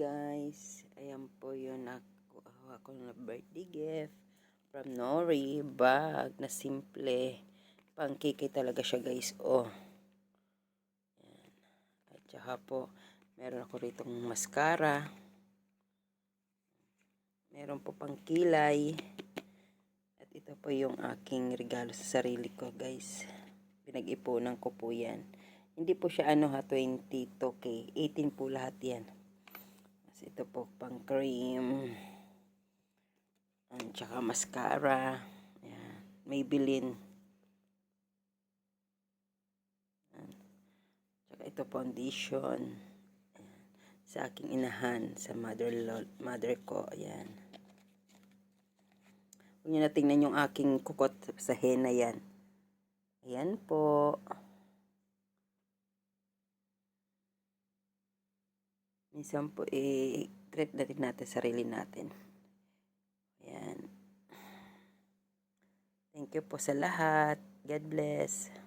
guys. Ayan po yun nakuha ko na birthday gift from Nori. Bag na simple. Pangkiki talaga siya guys. Oh. Ayan. At saka po, meron ako ritong mascara. Meron po pang kilay. At ito po yung aking regalo sa sarili ko guys. Pinag-ipunan ko po yan. Hindi po siya ano ha, 22k. 18 po lahat yan. Ito po pang cream. At saka mascara. Ayan. Maybelline. Ayan. Tsaka ito foundation. Sa aking inahan. Sa mother, mother ko. Ayan. Huwag nyo na tingnan yung aking kukot sa henna yan. Ayan po, eh, treat na din natin sarili natin. Ayan. Thank you po sa lahat. God bless.